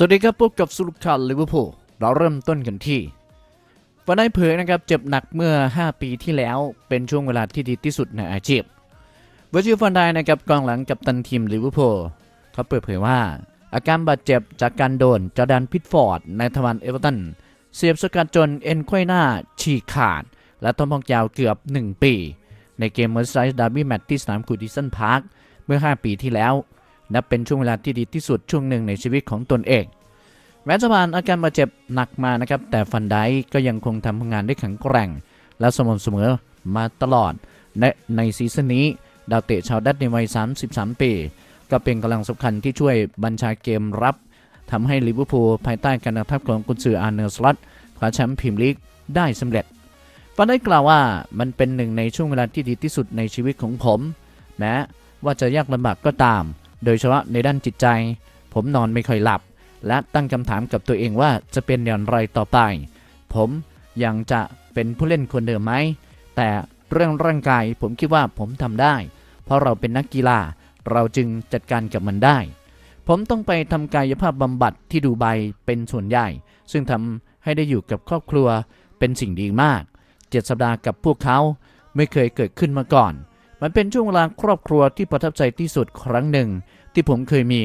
สวัสดีครับพบกับสรุปข่าวลิเวอร์พูลเราเริ่มต้นกันที่ฟันได้เผยนะครับเจ็บหนักเมื่อ 5 ปีที่แล้วเป็นช่วงเวลาที่ดีที่สุดในอาชีพเวอร์จิฟันได้นะครับกองหลังกับตันทีมลิเวอร์พูลเขาเปิดเผยว่า อาการบาดเจ็บจากการโดนจอแดนพิทฟอร์ดในทวันเอเวอร์ตันเสียบสกัดจนเอ็นไขว้หน้าฉีกขาด และต้องพักยาวเกือบ 1 ปี ในเกมเมอร์ไซส์ดาร์บี้แมตช์ที่สนามกูดิสันพาร์คเมื่อ 5 ปีที่แล้ว นับเป็นช่วงเวลาที่ดีที่สุดช่วงหนึ่งในชีวิตของตนเอง แม้จะผ่านอาการบาดเจ็บหนักมานะครับ แต่ฟันไดก็ยังคงทำงานได้แข็งแกร่ง และสม่ำเสมอมาตลอดในในซีซั่นนี้ ดาวเตะชาวดัตในวัย 33 ปี ก็เป็นกำลังสำคัญที่ช่วยบัญชาเกมรับทำให้ลิเวอร์พูลภายใต้การนำทัพของกุนซืออาร์เนอร์สลอตคว้าแชมป์พรีเมียร์ลีกได้สำเร็จฟันได้กล่าวว่ามันเป็นหนึ่งในช่วงเวลาที่ดีที่สุดในชีวิตของผม แม้ว่าจะยากลำบากก็ตาม โดยเฉพาะในด้านจิตใจ ผมนอนไม่ค่อยหลับ และตั้งคำถามกับตัวเองว่าจะเป็นอย่างไรต่อไป ผมยังจะเป็นผู้เล่นคนเดิมไหม แต่เรื่องร่างกายผมคิดว่าผมทำได้ เพราะเราเป็นนักกีฬา เราจึงจัดการกับมันได้ ผมต้องไปทำกายภาพบำบัดที่ดูไบเป็นส่วนใหญ่ ซึ่งทำให้ได้อยู่กับครอบครัวเป็นสิ่งดีมาก เจ็ดสัปดาห์กับพวกเขาไม่เคยเกิดขึ้นมาก่อน มันเป็นช่วงเวลาครอบครัวที่ประทับใจที่สุดครั้งหนึ่ง ที่ผมเคยมี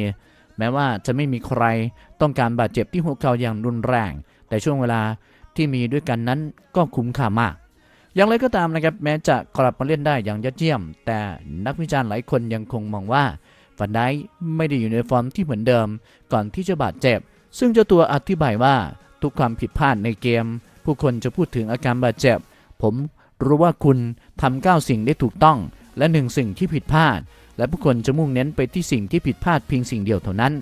แม้ว่าจะไม่มีใครต้องการบาดเจ็บที่หัวเข่าอย่างรุนแรง แต่ช่วงเวลาที่มีด้วยกันนั้นก็คุ้มค่ามาก อย่างไรก็ตามนะครับแม้จะกลับมาเล่นได้อย่างยอดเยี่ยม แต่นักวิจารณ์หลายคนยังคงมองว่าฟันได้ไม่ได้อยู่ในฟอร์มที่เหมือนเดิม ก่อนที่จะบาดเจ็บ ซึ่งเจ้าตัวอธิบายว่าทุกความผิดพลาดในเกม ผู้คนจะพูดถึงอาการบาดเจ็บ ผมรู้ว่าคุณทำก้าสิ่งได้ถูกต้อง และหนึ่งสิ่งที่ผิดพลาด และผู้คนจะมุ่งเน้นไปที่สิ่งที่ผิดพลาดเพียงสิ่งเดียวเท่านั้น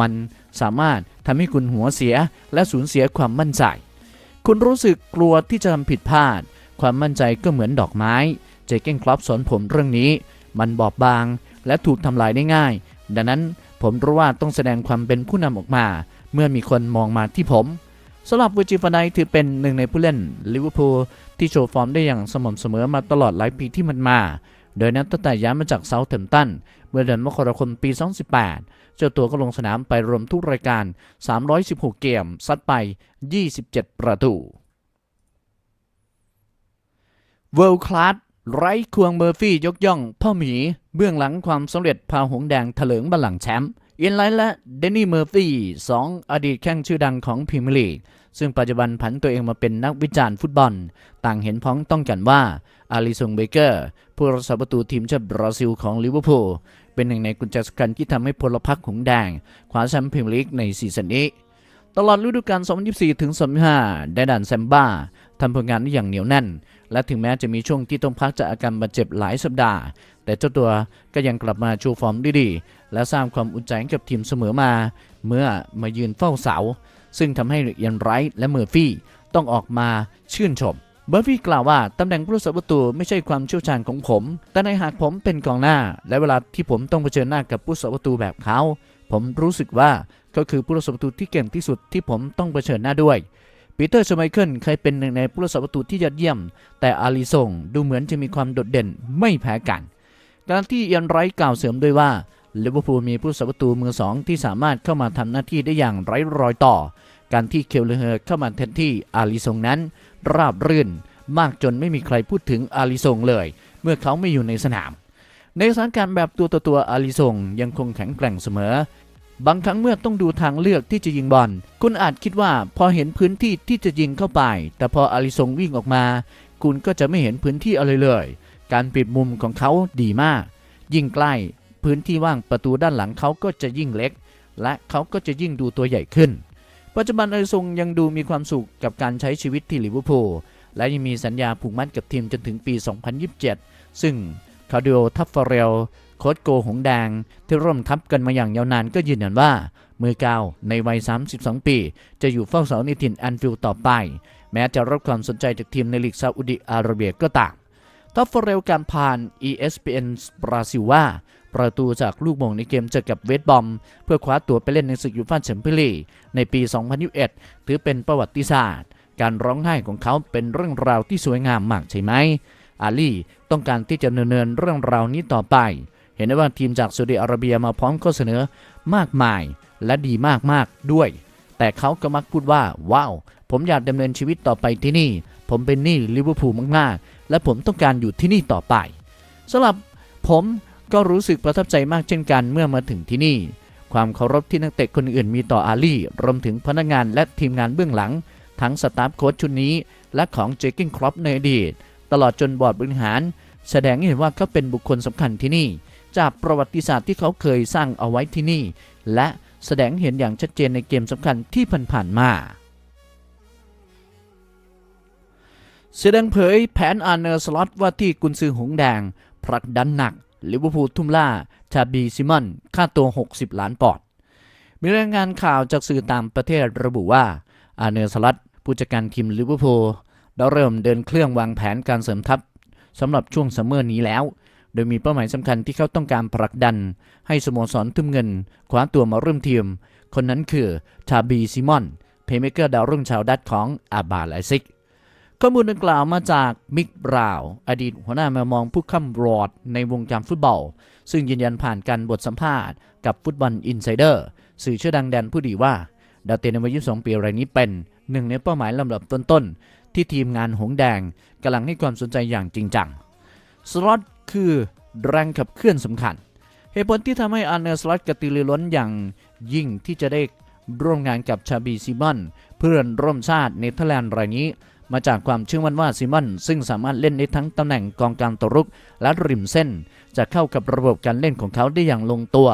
มันสามารถทำให้คุณหัวเสียและสูญเสียความมั่นใจ คุณรู้สึกกลัวที่จะทำผิดพลาด ความมั่นใจก็เหมือนดอกไม้ เจเก้นครอปสอนผมเรื่องนี้ มันบอบบางและถูกทำลายได้ง่าย ดังนั้นผมรู้ว่าต้องแสดงความเป็นผู้นำออกมา เมื่อมีคนมองมาที่ผมสำหรับวิจิฟานายถือเป็นหนึ่งในผู้เล่นลิเวอร์พูลที่โชว์ฟอร์มได้อย่างสม่ำเสมอมาตลอดหลายปีที่มันมา โดยนับตั้งแต่ย้ายมาจากเซาท์แฮมตันเมื่อเดือนมกราคมปี 2018 เจ้าตัวก็ลงสนามไปรวมทุกรายการ 316 เกม ซัดไป 27 ประตู World Class ไร้ควงเมอร์ฟี่ยกย่อง พ่อหมี เบื้องหลังความสำเร็จพาหงแดงถลิงบัลลังก์แชมป์เอียนไลท์และเดนนี่เมอร์ฟี่สองอดีตแข้งชื่อดังของพรีเมียร์ลีก ซึ่งปัจจุบันผันตัวเองมาเป็นนักวิจารณ์ฟุตบอล ต่างเห็นพ้องต้องกันว่าอาริซงเบเกอร์ ผู้รักษาประตูทีมชาติบราซิลของลิเวอร์พูลเป็นหนึ่งในกุญแจสำคัญที่ทำให้พลพรรคหงแดงคว้าแชมป์พรีเมียร์ลีกในซีซั่นนี้ ตลอดฤดูกาล 2024 ถึง 2025 ได้ดันแซมบ้าทำผลงานได้อย่างเหนียวแน่น และถึงแม้จะมีช่วงที่ต้องพักจากอาการบาดเจ็บหลายสัปดาห์ แต่เจ้าตัวก็ยังกลับมาโชว์ฟอร์มด้ดีและสร้างความอุ่นใจกับทีมเสมอมา เมื่อมายืนเฝ้าเสา ซึ่งทำให้ยันไรท์และเมอร์ฟี่ต้องออกมาชื่นชม เบอร์ฟี่กล่าวว่าตำแหน่งผู้รักษาประตูไม่ใช่ความเชี่ยวชาญของผม แต่ในหากผมเป็นกองหน้า และเวลาที่ผมต้องเผชิญหน้ากับผู้รักษาประตูแบบเขา ผมรู้สึกว่าก็คือผู้รักษาประตูที่เก่งที่สุดที่ผมต้องเผชิญหน้าด้วยปีเตอร์ชไมเคิลเคยเป็นหนึ่งในผู้รักษาประตูที่ยอดเยี่ยม แต่อาริซงดูเหมือนจะมีความโดดเด่นไม่แพ้กัน การที่ยันไรท์กล่าวเสริมด้วยว่าลิเวอร์พูลมีผู้รักษาประตูมือสองที่สามารถเข้ามาทำหน้าที่ได้อย่างไร้รอยต่อ การที่เคลเลเฮอร์เข้ามาแทนที่อาริซงนั้น ราบรื่นมากจนไม่มีใครพูดถึงอาริซงเลย เมื่อเขาไม่อยู่ในสนาม ในสถานการณ์แบบตัวต่อตัวอาริซงยังคงแข็งแกร่งเสมอ บางครั้งเมื่อต้องดูทางเลือกที่จะยิงบอล คุณอาจคิดว่าพอเห็นพื้นที่ที่จะยิงเข้าไป แต่พออาริซงวิ่งออกมา คุณก็จะไม่เห็นพื้นที่อะไรเลย การปิดมุมของเขาดีมาก ยิ่งใกล้พื้นที่ว่างประตูด้านหลังเขาก็จะยิ่งเล็ก และเขาก็จะยิ่งดูตัวใหญ่ขึ้น ปัจจุบันอาริซงยังดูมีความสุขกับการใช้ชีวิตที่ลิเวอร์พูลและยังมีสัญญาผูกมัดกับทีมจนถึงปี 2027 ซึ่งคาร์ดิโอทัฟฟาเรลโค้ชโกหงแดง ที่ร่วมทัพกันมาอย่างยาวนานก็ยืนยันว่า มือเกาในวัย 32 ปี จะอยู่เฝ้าเสาในถิ่นแอนฟิลด์ต่อไป แม้จะรับความสนใจจากทีมในลีกซาอุดิอาระเบียก็ตาม ทัฟฟเรลการผ่าน ESPN บราซิลว่าประตูจากลูกมงในเกมเจอกับเวสบอม เพื่อคว้าตัวไปเล่นในศึกยูฟ่าแชมเปี้ยนลีกในปี 2021 ถือเป็นประวัติศาสตร์ การร้องไห้ของเขาเป็นเรื่องราวที่สวยงามมากใช่ไหม อาลีต้องการที่จะเนินเรื่องราวนี้ต่อไป เห็นได้ว่าทีมจากซาอุดิอาระเบียมาพร้อมข้อเสนอมากมายและดีมากๆด้วย แต่เขาก็มักพูดว่า ว้าว ผมอยากดำเนินชีวิตต่อไปที่นี่ ผมเป็นหนี้ลิเวอร์พูลมากๆ และผมต้องการอยู่ที่นี่ต่อไปสำหรับผมก็รู้สึกประทับใจมากเช่นกันเมื่อมาถึงที่นี่ ความเคารพที่นักเตะคนอื่นมีต่ออาลีรวมถึงพนักงานและทีมงานเบื้องหลัง ทั้งสตาฟโค้ชชุดนี้ และของเจคิงครอปในอดีต ตลอดจนบอร์ดบริหาร แสดงให้เห็นว่าเขาเป็นบุคคลสำคัญที่นี่ จากประวัติศาสตร์ที่เขาเคยสร้างเอาไว้ที่นี่ และแสดงเห็นอย่างชัดเจนในเกมสำคัญที่ผ่านๆมา แสดงเผยแผนอาร์เนอร์สล็อตว่าที่กุนซือหงแดงผลักดันหนักลิเวอร์พูลทุ่มล่าชาบีซิมอนค่าตัว 60 ล้านปอนด์มีรายงานข่าวจากสื่อต่างประเทศระบุว่า อาร์เนอร์สล็อตผู้จัดการทีมลิเวอร์พูลได้เริ่มเดินเครื่องวางแผนการเสริมทัพสำหรับช่วงซัมเมอร์นี้แล้ว โดยมีเป้าหมายสำคัญที่เขาต้องการผลักดัน ให้สโมสรทุ่มเงินคว้าตัวมาร่วมทีม คนนั้นคือชาบีซิมอนเพย์เมเกอร์ดาวรุ่งชาวดัตช์ของอาบาไลซิก ข้อมูลดังกล่าวมาจากมิกบราว์อดีตหัวหน้าแมวมองผู้ค้ำรอดในวงการฟุตบอล ซึ่งยืนยันผ่านการบทสัมภาษณ์กับฟุตบอลอินไซเดอร์สื่อชื่อดังแดนผู้ดีว่า ดาวเตนในวัย22ปีรายนี้เป็นหนึ่งในเป้าหมายลำดับต้นๆ ที่ทีมงานหงแดงกำลังให้ความสนใจอย่างจริงจังสล็อตคือแรงขับเคลื่อนสำคัญ เหตุผลที่ทำให้อาร์เนอร์สล็อตกระตือรือร้นอย่างยิ่งที่จะได้ร่วมงานกับชาบีซิมอนเพื่อนร่วมชาติเนเธอร์แลนด์รายนี้ มาจากความเชื่อมั่นว่าซิมอนซึ่งสามารถเล่นได้ทั้งตำแหน่งกองกลางตัวรุก และริมเส้น จะเข้ากับระบบการเล่นของเขาได้อย่างลงตัว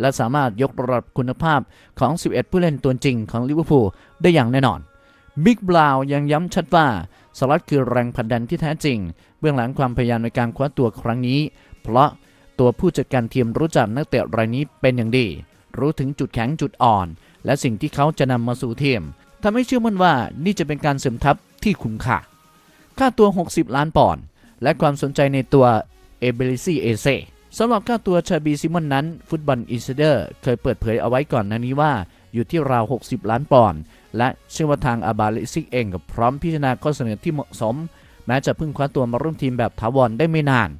และสามารถยกระดับคุณภาพของ 11 ผู้เล่นตัวจริงของลิเวอร์พูลได้อย่างแน่นอนบิ๊กบราวยังย้ำชัดว่าสลัดคือแรงผลักดันที่แท้จริง เบื้องหลังความพยายามในการคว้าตัวครั้งนี้ เพราะตัวผู้จัดการทีมรู้จักนักเตะรายนี้เป็นอย่างดี รู้ถึงจุดแข็งจุดอ่อน และสิ่งที่เขาจะนำมาสู่ทีมทำให้เชื่อมั่นว่านี่จะเป็นการเสริมทัพที่คุ้มค่า ค่าตัว 60 ล้านปอนด์ และความสนใจในตัวเอเบลิซีเอเซสำหรับค่าตัวชาบีซิมอนนั้น ฟุตบอลอินไซเดอร์เคยเปิดเผยเอาไว้ก่อนหน้านี้ว่าอยู่ที่ราว 60 ล้านปอนด์ และเชื่อว่าทางอาบาลิซิกเองก็พร้อมพิจารณาข้อเสนอที่เหมาะสม แม้จะเพิ่งคว้าตัวมาร่วมทีมแบบถาวรได้ไม่นาน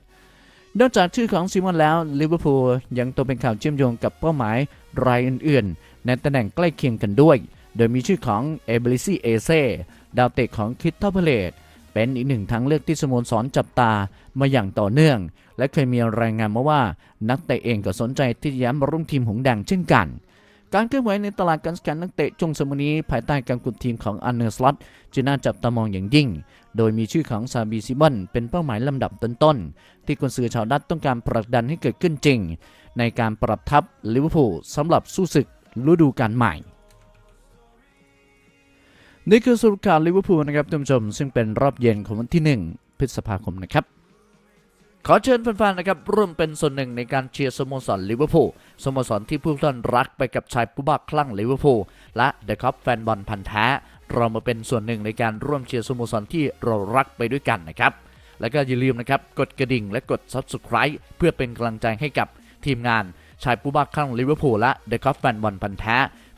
นอกจากชื่อของซิมอนแล้วลิเวอร์พูลยังตัวเป็นข่าวเชื่อมโยงกับเป้าหมายรายอื่นๆ ในตำแหน่งใกล้เคียงกันด้วย โดยมีชื่อของเอเบลิซีเอเซ ดาวเตะของคิตทัพเพลตเป็นอีกหนึ่งทางเลือกที่สโมสรจับตามาอย่างต่อเนื่อง และเคยมีรายงานมาว่านักเตะเองก็สนใจที่จะย้ำมาร่วมทีมหงแดงเช่นกัน การเคลื่อนไหวในตลาดการสแกนนักเตะช่วงสมนี้ภายใต้การกุมทีมของอันเนอร์สลอตจึงน่าจับตามองอย่างยิ่ง โดยมีชื่อของซาบีซิมอนเป็นเป้าหมายลำดับต้นๆ ที่กุนซือชาวดัตต้องการผลักดันให้เกิดขึ้นจริง ในการปรับทัพลิเวอร์พูลสำหรับสู้ศึกฤดูกาลใหม่ นี่คือสรุปข่าวลิเวอร์พูลนะครับท่านผู้ชม ซึ่งเป็นรอบเย็นของวันที่ 1 พฤษภาคมนะครับ ขอเชิญแฟนๆนะครับร่วมเป็นส่วนหนึ่งในการเชียร์สโมสรลิเวอร์พูลสโมสรที่ผู้ท่านรักไปกับชายผู้บ้าคลั่งลิเวอร์พูลและเดอะคัพแฟนบอลพันธ์แท้เรามาเป็นส่วนหนึ่งในการร่วมเชียร์สโมสรที่เรารักไปด้วยกันนะครับ แล้วก็อย่าลืมนะครับกดกระดิ่งและกด Subscribe เพื่อเป็นกำลังใจให้กับทีมงานชายผู้บ้าคลั่งลิเวอร์พูลและเดอะคัพแฟนบอลพันธ์แ